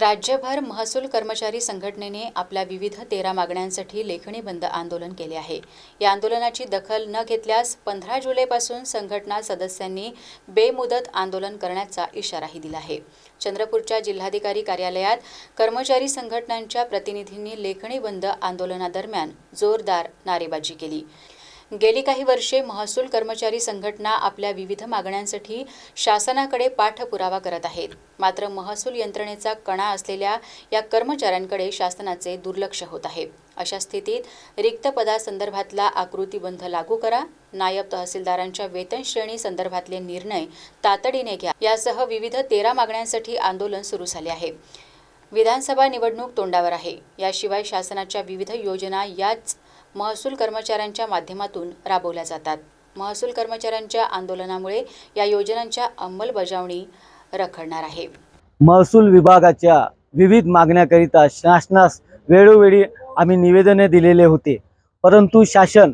राज्यभर महसूल कर्मचारी संघटनेने आपल्या विविध तेरा मागण्यांसाठी लेखणी बंद आंदोलन केले आहे. या आंदोलनाची दखल न घेतल्यास पंधरा जुलैपासून संघटना सदस्यांनी बेमुदत आंदोलन करण्याचा इशाराही दिला आहे. चंद्रपूरच्या जिल्हाधिकारी कार्यालयात कर्मचारी संघटनांच्या प्रतिनिधींनी लेखणी बंद आंदोलनादरम्यान जोरदार नारेबाजी केली. गेली काही वर्षे महसूल कर्मचारी संघटना आपल्या विविध मागण्यांसाठी शासनाकडे पाठपुरावा करत आहेत. मात्र महसूल यंत्रणेचा कणा असलेल्या या कर्मचाऱ्यांकडे शासनाचे दुर्लक्ष होत आहे. अशा स्थितीत रिक्त पदासंदर्भातला आकृतीबंध लागू करा. नायब तहसीलदारांच्या वेतन श्रेणी संदर्भातले निर्णय तातडीने घ्या. यासह विविध तेरा मागण्यांसाठी आंदोलन सुरू झाले आहे. विधानसभा निवडणूक तोंडावर आहे. याशिवाय शासनाच्या विविध योजना याच महसूल कर्मचाऱ्यांच्या माध्यमातून राबवल्या जातात. महसूल कर्मचाऱ्यांच्या आंदोलनामुळे या योजनांच्या अंमलबजावणी रखडणार आहे. महसूल विभागाच्या विविध मागण्याकरिता शासनास वेळोवेळी आम्ही निवेदने दिलेले होते. परंतु शासन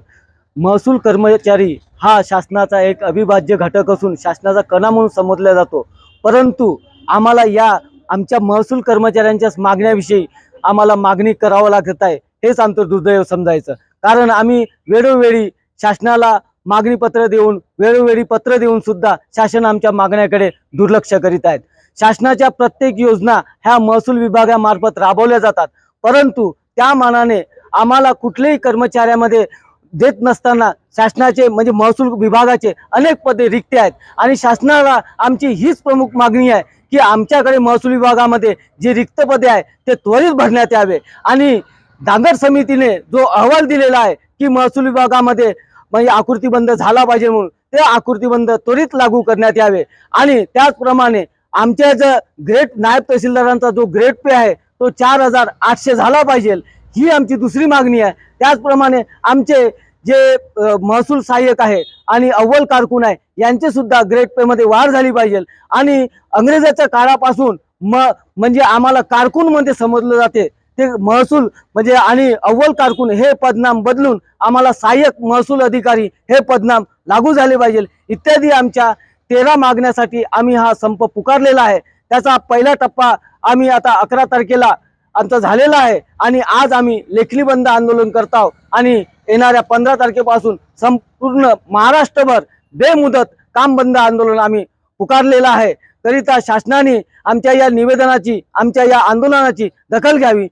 महसूल कर्मचारी हा शासनाचा एक अविभाज्य घटक असून शासनाचा कणा म्हणून समजला जातो. परंतु आम्हाला या आमच्या महसूल कर्मचाऱ्यांच्या मागण्याविषयी आम्हाला मागणी करावं लागत आहे हेच आमचं दुर्दैव समजायचं. कारण आम्ही वेळोवेळी शासनाला मागणीपत्र देऊन वेळोवेळी पत्र देऊन सुद्धा शासन आमच्या मागण्याकडे दुर्लक्ष करीत आहेत. शासनाच्या प्रत्येक योजना ह्या महसूल विभागामार्फत राबवल्या जातात. परंतु त्या मानाने आम्हाला कुठल्याही कर्मचाऱ्यामध्ये देत नसताना शासनाचे म्हणजे महसूल विभागाचे अनेक पदे रिक्त आहेत. आणि शासनाला आमची हीच प्रमुख मागणी आहे की आमच्याकडे महसूल विभागामध्ये जे रिक्त पदे आहे ते त्वरित भरण्यात यावे. आणि दांगर समितीने जो अहवाल दिलेला आहे की महसूल विभागामध्ये म्हणजे आकृती बंद झाला पाहिजे म्हणून ते आकृतीबंध त्वरित लागू करण्यात यावे. आणि त्याचप्रमाणे आमच्या जर ग्रेट नायब तहसीलदारांचा जो ग्रेट पे आहे तो चार हजार आठशे झाला पाहिजे. ही आमची दुसरी मागणी आहे. त्याचप्रमाणे आमचे जे महसूल सहाय्यक आहे आणि अव्वल कारकून आहे यांचे सुद्धा ग्रेट पे मध्ये वाढ झाली पाहिजे. आणि अंग्रेजाच्या काळापासून म म्हणजे आम्हाला कारकून मध्ये समजलं जाते. ते महसूल म्हणजे आणि अव्वल कारकून हे पदनाम बदलून आम्हाला सहाय्यक महसूल अधिकारी हे पदनाम लागू झाले पाहिजे. इत्यादी आमच्या तेरा मागण्यासाठी आम्ही हा संप पुकारलेला आहे. त्याचा पहिला टप्पा आम्ही आता अकरा तारखेला आमचा झालेला आहे आणि आज आम्ही लेखणी बंद आंदोलन करत आहोत आणि येणाऱ्या पंधरा तारखेपासून संपूर्ण महाराष्ट्रभर बेमुदत काम बंद आंदोलन आम्ही पुकारलेलं आहे. करिता शासनाने आमच्या या निवेदनाची आमच्या या आंदोलनाची दखल घ्यावी.